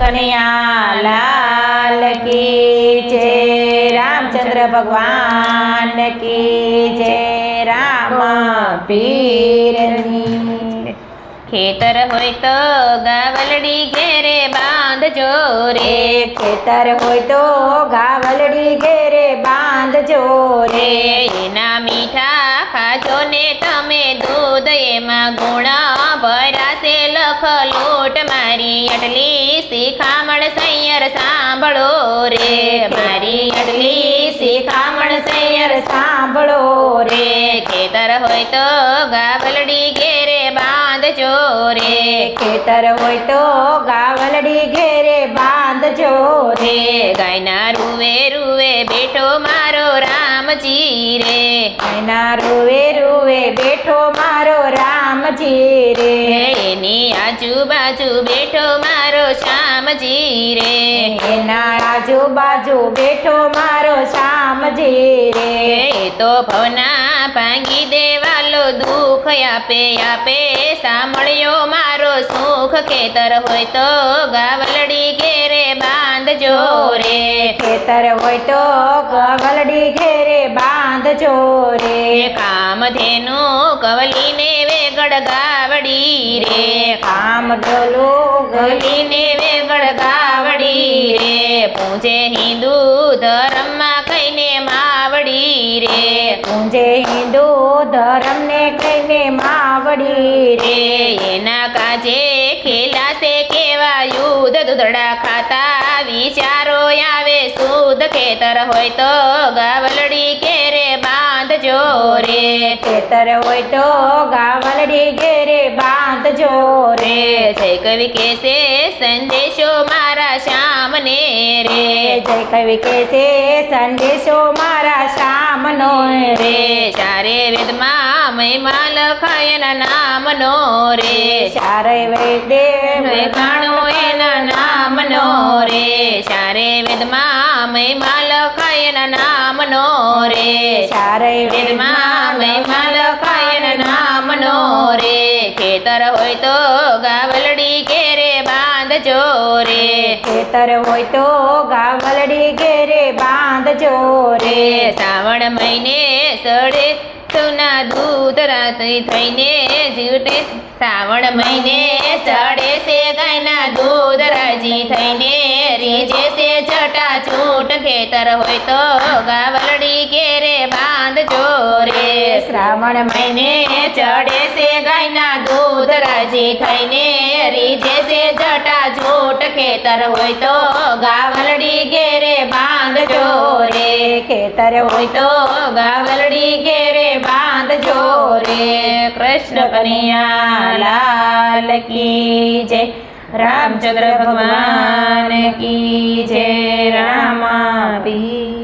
કનૈયા લાલ કી જય રામચંદ્ર ભગવાન કી જય રામ પીરની ખેતર હોય તો ગાવલડી ઘેરે બાંધજો રે. ખેતર હોય તો ગાવલડી ઘેરે બાંધજો મારી અટલી શિખામણ સૈયર સાંભળો રે. મારી અટલી શિખામણ સૈયર સાંભળો રે. ખેતર હોય તો ગાવલડી ઘેરે બાંધજો રે. ખેતર હોય તો ગાવલડી ઘેરે બાંધજો રે. ગાયના રૂવે રૂવે બેઠો મારો રામજી રે. ગાયના રૂવે રૂવે બેઠો મારો રામજી રે? એની આજુબાજુ બેઠો મારો શ્યામજી રે. એના આજુબાજુ બેઠો મારો શ્યામજી રે. એ તો ભવના ભાંગી દેવાલો દુઃખ આપે આપે સાંભળ્યો મારો સુખ. ખેતર હોય તો ગાવલડી ઘેરે બાંધજો રે. ખેતર હોય તો ગાવલડી ઘેરે બાંધજો રે કામધેનુ કવલીને વેગડ ગાવડી રે કામ ગલી કવલીને વેગડ ગાવડી રે પૂજે હિન્દુ ધર્મમાં કઈને માવડી રે પૂજે હિન્દુ ધર્મને કહીને માવડી રે એના કાજે ખેલાશે કેવા યુદ્ધ દૂધડા ખાતા. વિચારો આવે શુદ્ધ ખેતર હોય તો ગાવલડી કેરે બાંધજો રે. ખેતર હોય તો ગામલડી ઘેરે બાંધજો રે. રે જય કવિ કેસે સંદેશો મારા શ્યામને રે. જય કવિ કેસે સંદેશો મારા શ્યામનો રે. ચારે વેદમાં મહિમા લખાય એના નામનો રે. ચારે વેદે વેખાણો એના નામનો રે. ચારે વેદમાં મહિમા લખાયન નામ નામનો રે. સારે વેદમાં મહિમા લખાયન નામનો રે. ખેતર હોય તો ગાવલડી ઘેરે બાંધજો રે. ખેતર હોય તો ગાવલડી ઘેરે બાંધજો રે. શ્રાવણ મહિને સડે સુના દૂધ રાત્રિ થઈને જીવટે. શ્રાવણ મહિને સડે સે ગાયના દૂધ રાજી થઈને રીજે છે જટા છૂટ ખેતર હોય તો ગાવલડી ઘેરે બાંધજો રે. શ્રાવણ મહિને ચડે છે ગાયના દૂધ રાજી થઈને રીજે છે જટા છૂટ ખેતર હોય તો ગાવલડી ઘેરે બાંધજો રે. ખેતર હોય હોય તો ગાવલડી ઘેરે બાંધજો રે. કૃષ્ણ કનૈયા, લાલ કી જય. રામચંદ્ર ભગવાન કી જય રામા પીર